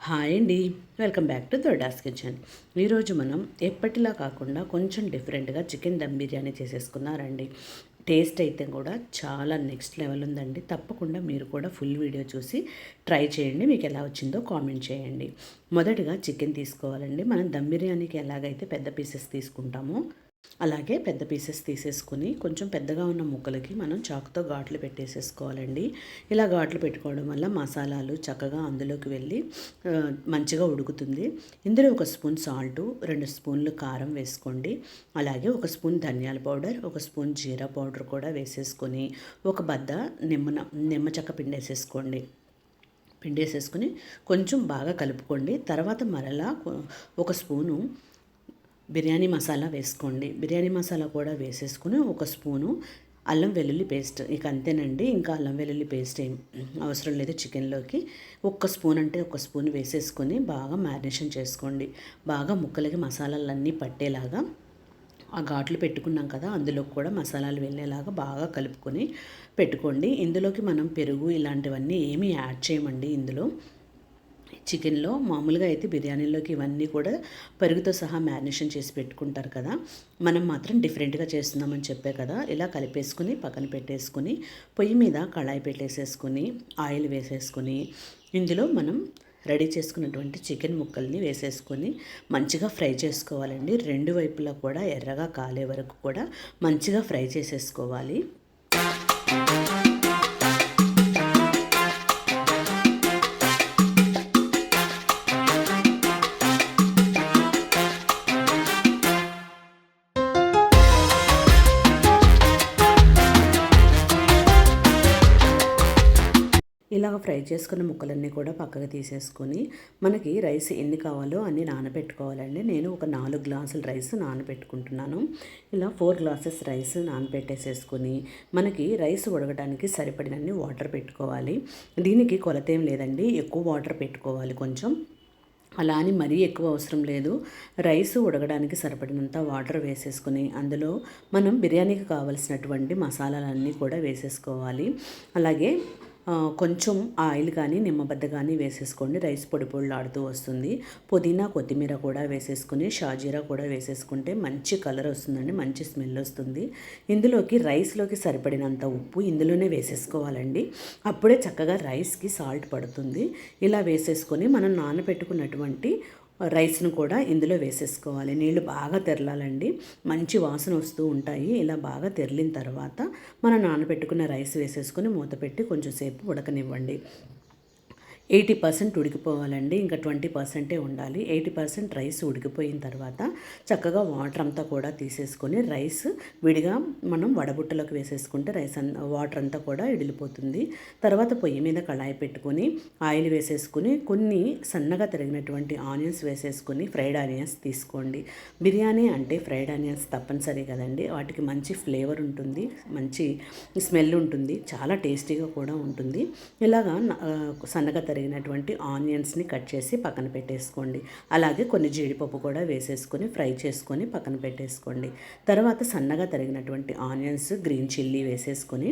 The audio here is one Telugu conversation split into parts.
హాయ్ అండి. Welcome back to Doda's kitchen. ఈరోజు మనం ఎప్పటిలా కాకుండా కొంచెం డిఫరెంట్గా చికెన్ దమ్ బిర్యానీ చేసేసుకున్నారండి. టేస్ట్ అయితే కూడా చాలా నెక్స్ట్ లెవెల్ ఉందండి. తప్పకుండా మీరు కూడా ఫుల్ వీడియో చూసి ట్రై చేయండి. మీకు ఎలా వచ్చిందో కామెంట్ చేయండి. మొదటగా చికెన్ తీసుకోవాలండి. మనం దమ్ బిర్యానీకి ఎలాగైతే పెద్ద పీసెస్ తీసుకుంటామో అలాగే పెద్ద పీసెస్ తీసేసుకుని కొంచెం పెద్దగా ఉన్న ముక్కలకి మనం చాకుతో ఘాట్లు పెట్టేసేసుకోవాలండి. ఇలా ఘాట్లు పెట్టుకోవడం వల్ల మసాలాలు చక్కగా అందులోకి వెళ్ళి మంచిగా ఉడుకుతుంది. ఇందులో ఒక స్పూన్ సాల్టు రెండు స్పూన్లు కారం వేసుకోండి. అలాగే ఒక స్పూన్ ధనియాల పౌడర్ ఒక స్పూన్ జీరా పౌడర్ కూడా వేసేసుకొని ఒక బద్ద నిమ్మ నిమ్మ చెక్క పిండేసేసుకోండి. పిండేసేసుకుని కొంచెం బాగా కలుపుకోండి. తర్వాత మరలా ఒక స్పూను బిర్యానీ మసాలా వేసుకోండి. బిర్యానీ మసాలా కూడా వేసేసుకుని ఒక స్పూను అల్లం వెల్లుల్లి పేస్ట్. ఇక అంతేనండి ఇంకా అల్లం వెల్లుల్లి పేస్ట్ ఏం అవసరం లేదు చికెన్లోకి. ఒక్క స్పూన్ అంటే ఒక స్పూన్ వేసేసుకొని బాగా మ్యారినేషన్ చేసుకోండి. బాగా ముక్కలకి మసాలాలన్నీ పట్టేలాగా ఆ ఘాట్లు పెట్టుకున్నాం కదా అందులో కూడా మసాలాలు వెళ్ళేలాగా బాగా కలుపుకొని పెట్టుకోండి. ఇందులోకి మనం పెరుగు ఇలాంటివన్నీ ఏమీ యాడ్ చేయమండి ఇందులో. చికెన్లో మామూలుగా అయితే బిర్యానీలోకి ఇవన్నీ కూడా పెరుగుతో సహా మ్యారినేషన్ చేసి పెట్టుకుంటారు కదా. మనం మాత్రం డిఫరెంట్గా చేస్తున్నామని చెప్పే కదా. ఇలా కలిపేసుకుని పక్కన పెట్టేసుకుని పొయ్యి మీద కళాయి పెట్టేసేసుకుని ఆయిల్ వేసేసుకుని ఇందులో మనం రెడీ చేసుకున్నటువంటి చికెన్ ముక్కల్ని వేసేసుకొని మంచిగా ఫ్రై చేసుకోవాలండి. రెండు వైపులా కూడా ఎర్రగా కాలే వరకు కూడా మంచిగా ఫ్రై చేసేసుకోవాలి. ఇలాగ ఫ్రై చేసుకున్న ముక్కలన్నీ కూడా పక్కకు తీసేసుకొని మనకి రైస్ ఎన్ని కావాలో అన్ని నానబెట్టుకోవాలండి. నేను ఒక నాలుగు గ్లాసుల రైస్ నానబెట్టుకుంటున్నాను. ఇలా ఫోర్ గ్లాసెస్ రైస్ నానబెట్టేసేసుకొని మనకి రైస్ ఉడకడానికి సరిపడినన్ని వాటర్ పెట్టుకోవాలి. దీనికి కొలత ఏం లేదండి. ఎక్కువ వాటర్ పెట్టుకోవాలి కొంచెం. అలా అని మరీ ఎక్కువ అవసరం లేదు. రైస్ ఉడకడానికి సరిపడినంత వాటర్ వేసేసుకుని అందులో మనం బిర్యానీకి కావలసినటువంటి మసాలాలన్నీ కూడా వేసేసుకోవాలి. అలాగే కొంచెం ఆయిల్ కానీ నిమ్మబద్ద కానీ వేసేసుకోండి. రైస్ పొడి పొడిలాడుతూ వస్తుంది. పుదీనా కొత్తిమీర కూడా వేసేసుకుని షాజీరా కూడా వేసేసుకుంటే మంచి కలర్ వస్తుందండి. మంచి స్మెల్ వస్తుంది. ఇందులోకి రైస్లోకి సరిపడినంత ఉప్పు ఇందులోనే వేసేసుకోవాలండి. అప్పుడే చక్కగా రైస్కి సాల్ట్ పడుతుంది. ఇలా వేసేసుకొని మనం నానబెట్టుకున్నటువంటి రైస్ను కూడా ఇందులో వేసేసుకోవాలి. నీళ్ళు బాగా తెరలాలండి. మంచి వాసన వస్తూ ఉంటాయి. ఇలా బాగా తెరిలిన తర్వాత మనం నానబెట్టుకున్న రైస్ వేసేసుకొని మూత పెట్టి కొంచెం సేపు ఉడకనివ్వండి. ఎయిటీ పర్సెంట్ ఉడికిపోవాలండి. ఇంకా ట్వంటీ పర్సెంటే ఉండాలి. ఎయిటీ పర్సెంట్ రైస్ ఉడికిపోయిన తర్వాత చక్కగా వాటర్ అంతా కూడా తీసేసుకొని రైస్ విడిగా మనం వడబుట్టలోకి వేసేసుకుంటే రైస్ వాటర్ అంతా కూడా ఇడిలిపోతుంది తర్వాత పొయ్యి మీద కళాయి పెట్టుకొని ఆయిల్ వేసేసుకుని కొన్ని సన్నగా తరిగినటువంటి ఆనియన్స్ వేసేసుకొని ఫ్రైడ్ ఆనియన్స్ తీసుకోండి. బిర్యానీ అంటే ఫ్రైడ్ ఆనియన్స్ తప్పనిసరి కదండి. వాటికి మంచి ఫ్లేవర్ ఉంటుంది మంచి స్మెల్ ఉంటుంది చాలా టేస్టీగా కూడా ఉంటుంది. ఇలాగా సన్నగా తరిగినటువంటి ఆనియన్స్ని కట్ చేసి పక్కన పెట్టేసుకోండి. అలాగే కొన్ని జీడిపప్పు కూడా వేసేసుకొని ఫ్రై చేసుకొని పక్కన పెట్టేసుకోండి. తర్వాత సన్నగా తరిగినటువంటి ఆనియన్స్ గ్రీన్ చిల్లీ వేసేసుకొని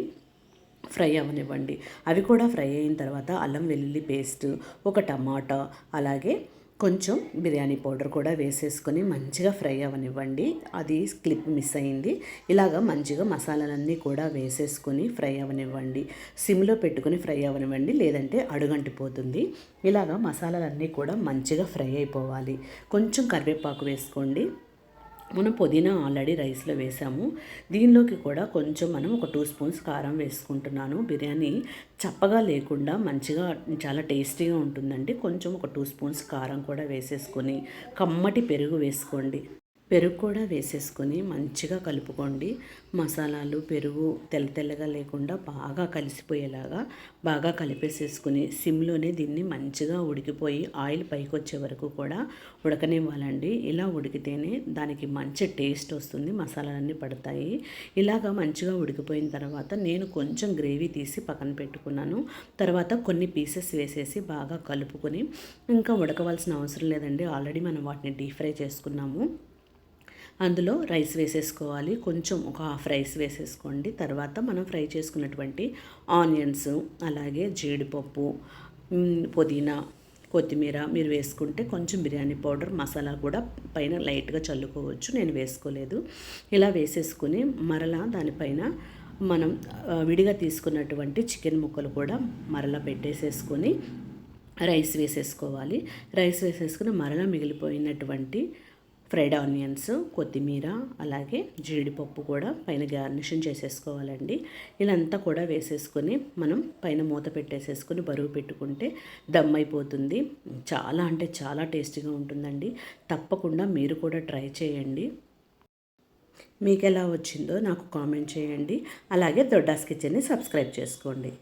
ఫ్రై అవ్వనివ్వండి అవి కూడా ఫ్రై అయిన తర్వాత అల్లం వెల్లుల్లి పేస్ట్ ఒక టమాటా అలాగే కొంచెం బిర్యానీ పౌడర్ కూడా వేసేసుకొని మంచిగా ఫ్రై అవ్వనివ్వండి అది క్లిప్ మిస్ అయింది. ఇలాగ మంచిగా మసాలాలన్నీ కూడా వేసేసుకొని ఫ్రై అవనివ్వండి. సిమ్లో పెట్టుకొని ఫ్రై అవ్వనివ్వండి లేదంటే అడుగంటిపోతుంది. ఇలాగ మసాలాలన్నీ కూడా మంచిగా ఫ్రై అయిపోవాలి. కొంచెం కరివేపాకు వేసుకోండి. మనం పుదీనా ఆల్రెడీ రైస్లో వేసాము. దీనిలోకి కూడా కొంచెం మనం ఒక టూ స్పూన్స్ కారం వేసుకుంటున్నాను. బిర్యానీ చప్పగా లేకుండా మంచిగా చాలా టేస్టీగా ఉంటుందండి. కొంచెం ఒక టూ స్పూన్స్ కారం కూడా వేసేసుకొని కమ్మటి పెరుగు వేసుకోండి. పెరుగు కూడా వేసేసుకొని మంచిగా కలుపుకోండి. మసాలాలు పెరుగు తెల్ల తెల్లగా లేకుండా బాగా కలిసిపోయేలాగా బాగా కలిపేసేసుకుని సిమ్లోనే దీన్ని మంచిగా ఉడికిపోయి ఆయిల్ పైకి వచ్చే వరకు కూడా ఉడకనివ్వాలండి. ఇలా ఉడికితేనే దానికి మంచి టేస్ట్ వస్తుంది. మసాలాలన్నీ పడతాయి. ఇలాగా మంచిగా ఉడికిపోయిన తర్వాత నేను కొంచెం గ్రేవీ తీసి పక్కన పెట్టుకున్నాను. తర్వాత కొన్ని పీసెస్ వేసేసి బాగా కలుపుకొని ఇంకా ఉడకవలసిన అవసరం లేదండి. ఆల్రెడీ మనం వాటిని డీప్ ఫ్రై చేసుకున్నాము. అందులో రైస్ వేసేసుకోవాలి. కొంచెం ఒక హాఫ్ రైస్ వేసేసుకోండి. తర్వాత మనం ఫ్రై చేసుకున్నటువంటి ఆనియన్స్ అలాగే జీడిపప్పు పుదీనా కొత్తిమీర మీరు వేసుకుంటే కొంచెం బిర్యానీ పౌడర్ మసాలా కూడా పైన లైట్గా చల్లుకోవచ్చు. నేను వేసుకోలేదు. ఇలా వేసేసుకుని మరలా దానిపైన మనం విడిగా తీసుకున్నటువంటి చికెన్ ముక్కలు కూడా మరలా పెట్టేసేసుకొని రైస్ వేసేసుకోవాలి. రైస్ వేసేసుకుని మరలా మిగిలిపోయినటువంటి ఫ్రైడ్ ఆనియన్స్ కొత్తిమీర అలాగే జీడిపప్పు కూడా పైన గార్నిషన్ చేసేసుకోవాలండి. ఇదంతా కూడా వేసేసుకొని మనం పైన మూత పెట్టేసేసుకొని బరువు పెట్టుకుంటే దమ్ అయిపోతుంది. చాలా అంటే చాలా టేస్టీగా ఉంటుందండి. తప్పకుండా మీరు కూడా ట్రై చేయండి. మీకు ఎలా వచ్చిందో నాకు కామెంట్ చేయండి. అలాగే దొడ్డాస్ కిచెన్ని సబ్స్క్రైబ్ చేసుకోండి.